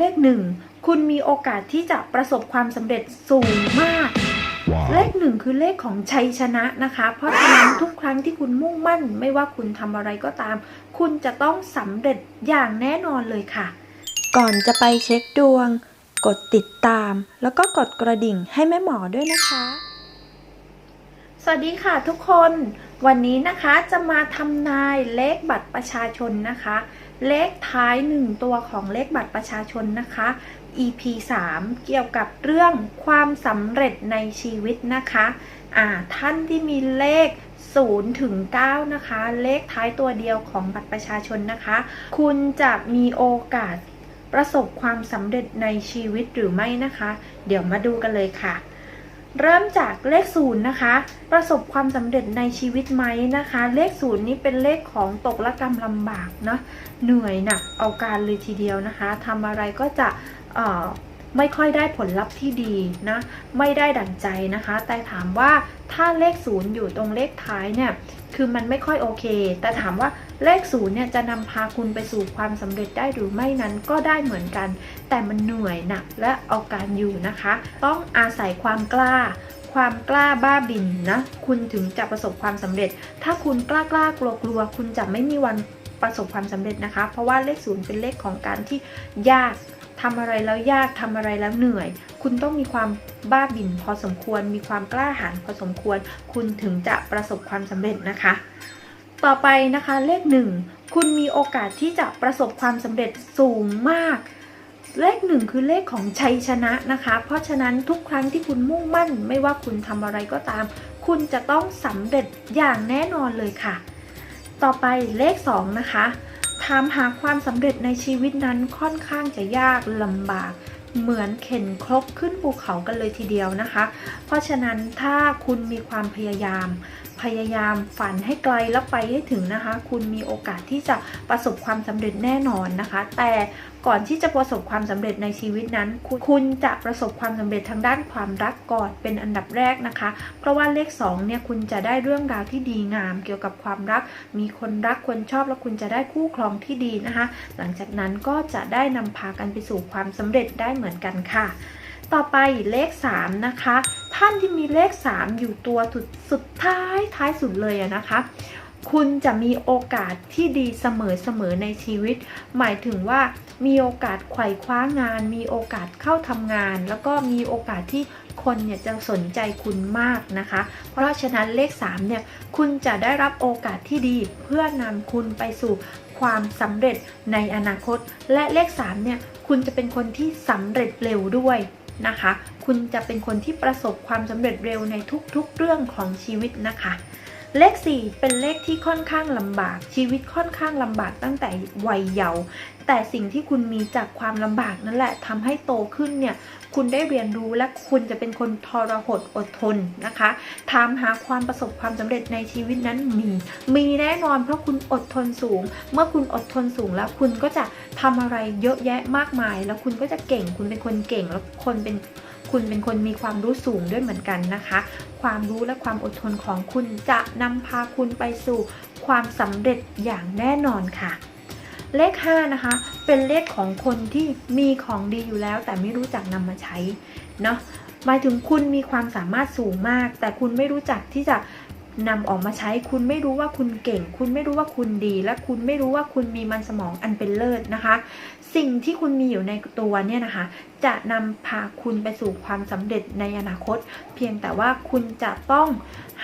เลขหนึ่งคุณมีโอกาสที่จะประสบความสำเร็จสูงมากเลขหนึ่งคือเลขของชัยชนะนะคะ เพราะฉะนั้นทุกครั้งที่คุณมุ่งมั่น ไม่ว่าคุณทำอะไรก็ตาม คุณจะต้องสำเร็จอย่างแน่นอนเลยค่ะ ก่อนจะไปเช็คดวง กดติดตาม แล้วก็กดกระดิ่งให้แม่หมอด้วยนะคะ สวัสดีค่ะทุกคน วันนี้นะคะจะมาทำนายเลขบัตรประชาชนนะคะ เลขท้ายหนึ่งตัวของเลขบัตรประชาชนนะคะ EP 3 เกี่ยวกับเรื่องความสำเร็จในชีวิตนะคะอ่าท่านที่มีเลข0ถึง9นะคะ เลขท้ายตัวเดียวของบัตรประชาชนนะคะ คุณจะมีโอกาสประสบความสำเร็จในชีวิตหรือไม่นะคะ เดี๋ยวมาดูกันเลยค่ะ เริ่มจากเลขศูนย์นะคะ ประสบความสำเร็จในชีวิตไหมนะคะ เลขศูนย์นี้เป็นเลขของตกละกรรมลำบากเนาะเหนื่อยหนักเอาการเลยทีเดียวนะคะทำอะไรก็จะเอ่อ ไม่ค่อยได้ผลลัพธ์ที่ดีนะ ไม่ได้ดั่งใจนะคะ แต่ถามว่าถ้าเลขศูนย์อยู่ตรงเลขท้ายเนี่ยคือมันไม่ค่อยโอเค แต่ถามว่าเลขศูนย์เนี่ยจะนำพาคุณไปสู่ความสำเร็จได้หรือไม่นั้นก็ได้เหมือนกัน แต่มันเหนื่อยหนักและเอาการอยู่นะคะ ต้องอาศัยความกล้า ความกล้าบ้าบินนะ คุณถึงจะประสบความสำเร็จ ถ้าคุณกล้ากล้ากลัวกลัวคุณจะไม่มีวัน ประสบความสำเร็จนะคะ เพราะว่าเลขศูนย์เป็นเลขของการที่ยากทำอะไรแล้วยากทำอะไรแล้วเหนื่อย คุณต้องมีความบ้าบินพอสมควร มีความกล้าหาญพอสมควร คุณถึงจะประสบความสำเร็จนะคะ ต่อไปนะคะเลขหนึ่งคุณมีโอกาสที่จะประสบความสำเร็จสูงมาก เลขหนึ่งคือเลขของชัยชนะนะคะ เพราะฉะนั้นทุกครั้งที่คุณมุ่งมั่น ไม่ว่าคุณทำอะไรก็ตาม คุณจะต้องสำเร็จอย่างแน่นอนเลยค่ะ ต่อไปเลขสองนะคะถามหาความสำเร็จในชีวิตนั้นค่อนข้างจะยากลำบาก เหมือนเข็นครกขึ้นภูเขากันเลยทีเดียวนะคะ เพราะฉะนั้นถ้าคุณมีความพยายาม พยายามฝันให้ไกลแล้วไปให้ถึงนะคะ คุณมีโอกาสที่จะประสบความสำเร็จแน่นอนนะคะ แต่ ก่อนที่จะประสบความสำเร็จในชีวิตนั้น คุณคุณจะประสบความสำเร็จทางด้านความรักก่อนเป็นอันดับแรกนะคะ เพราะว่าเลข2เนี่ยคุณจะได้เรื่องราวที่ดีงาม เกี่ยวกับความรัก มีคนรักคนชอบแล้วคุณจะได้คู่ครองที่ดีนะคะ หลังจากนั้นก็จะได้นำพากันไปสู่ความสำเร็จได้เหมือนกันค่ะต่อไปเลข 3 นะคะ ท่านที่มีเลข 3 อยู่ตัวสุดสุดท้ายท้ายสุดเลยนะคะ คุณจะมีโอกาสที่ดีเสมอๆในชีวิต หมายถึงว่ามีโอกาสไขว่คว้างาน มีโอกาสเข้าทำงาน แล้วก็มีโอกาสที่คนเนี่ยจะสนใจคุณมากนะคะ เพราะฉะนั้นเลข3เนี่ยคุณจะได้รับโอกาสที่ดีเพื่อนำคุณไปสู่ความสำเร็จในอนาคต และเลข3เนี่ยคุณจะเป็นคนที่สำเร็จเร็วด้วยนะคะ คุณจะเป็นคนที่ประสบความสำเร็จเร็วในทุกๆเรื่องของชีวิตนะคะ เลข 4 เป็นเลขที่ค่อนข้างลำบาก ชีวิตค่อนข้างลำบากตั้งแต่วัยเยาว์แต่สิ่งที่คุณมีจากความลำบากนั่นแหละทำให้โตขึ้นเนี่ยคุณได้เรียนรู้และคุณจะเป็นคนทรหดอดทนนะคะถามหาความประสบความสำเร็จในชีวิตนั้นมี มีแน่นอนเพราะคุณอดทนสูง เมื่อคุณอดทนสูงแล้วคุณก็จะทำอะไรเยอะแยะมากมาย แล้วคุณก็จะเก่ง คุณเป็นคนเก่งแล้วคนเป็น คุณเป็นคนมีความรู้สูงด้วยเหมือนกันนะคะ ความรู้และความอดทนของคุณจะนำพาคุณไปสู่ความสำเร็จอย่างแน่นอนค่ะ เลข 5 นะคะ เป็นเลขของคนที่มีของดีอยู่แล้ว แต่ไม่รู้จักนำมาใช้เนาะหมายถึงคุณมีความสามารถสูงมาก แต่คุณไม่รู้จักที่จะนำออกมาใช้ คุณไม่รู้ว่าคุณเก่ง คุณไม่รู้ว่าคุณดี และคุณไม่รู้ว่าคุณมีมันสมองอันเป็นเลิศนะคะ สิ่งที่คุณมีอยู่ในตัวเนี่ยนะคะ จะนำพาคุณไปสู่ความสำเร็จในอนาคต เพียงแต่ว่าคุณจะต้อง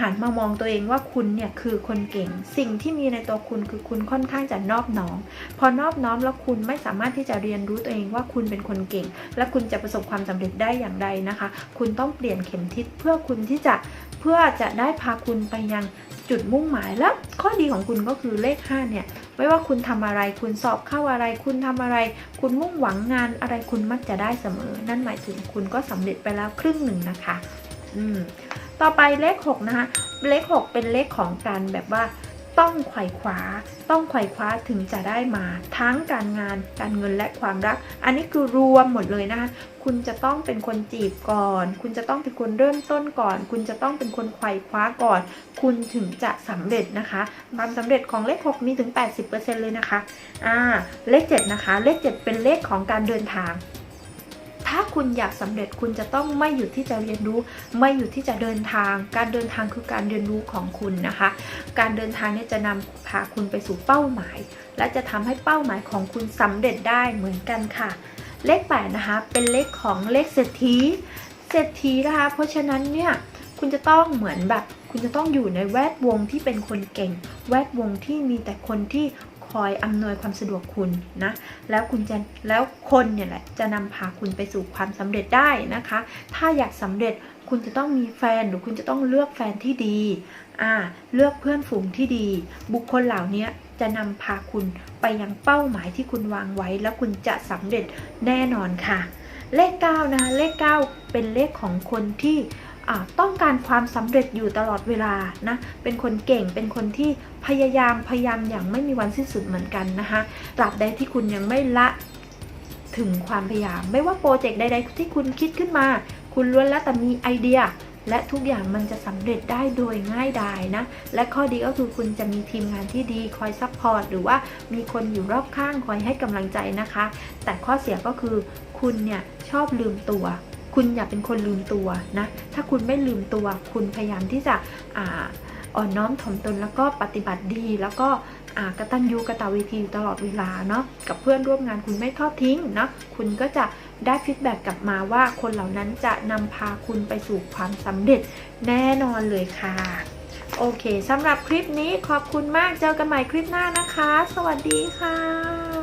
หันมามองตัวเองว่าคุณเนี่ยคือคนเก่ง สิ่งที่มีในตัวคุณคือคุณค่อนข้างจะนอบน้อม พอนอบน้อมแล้วคุณไม่สามารถที่จะเรียนรู้ตัวเองว่าคุณเป็นคนเก่ง และคุณจะประสบความสำเร็จได้อย่างไรนะคะ คุณต้องเปลี่ยนเข็มทิศเพื่อคุณที่จะเพื่อจะได้พาคุณไปยังจุดมุ่งหมายแล้วข้อดีของคุณก็คือเลข 5 เนี่ย ไม่ว่าคุณทำอะไร คุณสอบเข้าอะไร คุณทำอะไร คุณมุ่งหวังงานอะไรคุณมักจะได้เสมอ นั่นหมายถึงคุณก็สำเร็จไปแล้วครึ่งหนึ่งนะคะ อืม ต่อไปเลข6นะคะเลข 6 เป็นเลขของการแบบว่า ต้องไขว่คว้า ต้องไขว่คว้าถึงจะได้มา ทั้งการงาน การเงินและความรัก อันนี้คือรวมหมดเลยนะคะ คุณจะต้องเป็นคนจีบก่อน คุณจะต้องเป็นคนเริ่มต้นก่อน คุณจะต้องเป็นคนไขว่คว้าก่อน คุณถึงจะสำเร็จนะคะ ความสำเร็จของเลข 6 มีถึง 80%เลยนะคะ อ่า เลข 7 นะคะ เลข 7 เป็นเลขของการเดินทาง ถ้าคุณอยากสำเร็จคุณจะต้องไม่หยุดที่จะเรียนรู้ ไม่หยุดที่จะเดินทาง การเดินทางคือการเรียนรู้ของคุณนะคะ การเดินทางเนี่ยจะนำพาคุณไปสู่เป้าหมาย และจะทำให้เป้าหมายของคุณสำเร็จได้เหมือนกันค่ะ เลข8นะคะ เป็นเลขของเลขเศรษฐีเศรษฐีนะคะ เพราะฉะนั้นเนี่ยคุณจะต้องเหมือนแบบ คุณจะต้องอยู่ในแวดวงที่เป็นคนเก่ง แวดวงที่มีแต่คนที่ อยอำนวยความสะดวกคุณนะ แล้วคุณจะแล้วคนเนี่ยแหละจะนำพาคุณไปสู่ความสำเร็จได้นะคะ ถ้าอยากสำเร็จคุณจะต้องมีแฟนหรือคุณจะต้องเลือกแฟนที่ดี อ่า เลือกเพื่อนฝูงที่ดี บุคคลเหล่านี้จะนำพาคุณไปยังเป้าหมายที่คุณวางไว้ แล้วคุณจะสำเร็จแน่นอนค่ะ เลข 9 นะคะเลข 9 เป็นเลขของคนที่ ต้องการความสำเร็จอยู่ตลอดเวลานะ เป็นคนเก่ง เป็นคนที่พยายาม พยายามอย่างไม่มีวันสิ้นสุดเหมือนกันนะคะตราบใดที่คุณยังไม่ละถึงความพยายาม ไม่ว่าโปรเจกต์ใด ๆ ที่คุณคิดขึ้นมา คุณล้วนแล้วแต่มีไอเดีย และทุกอย่างมันจะสำเร็จได้โดยง่ายดายนะ และข้อดีก็คือคุณจะมีทีมงานที่ดีคอยซัพพอร์ตหรือว่ามีคนอยู่รอบข้างคอยให้กำลังใจนะคะ แต่ข้อเสียก็คือคุณเนี่ยชอบลืมตัว คุณอย่าเป็นคนลืมตัวนะ ถ้าคุณไม่ลืมตัว คุณพยายามที่จะอ่าอ่อนน้อมถ่อมตนแล้วก็ปฏิบัติดี แล้วก็อ่ากตัญญูกระตเวทีอยู่ตลอดเวลาเนาะกับเพื่อนร่วมงานคุณไม่ทอดทิ้งเนาะคุณก็จะได้ฟีดแบ็กกลับมาว่าคนเหล่านั้นจะนำพาคุณไปสู่ความสำเร็จแน่นอนเลยค่ะ โอเคสำหรับคลิปนี้ขอบคุณมากเจอกันใหม่คลิปหน้านะคะ สวัสดีค่ะ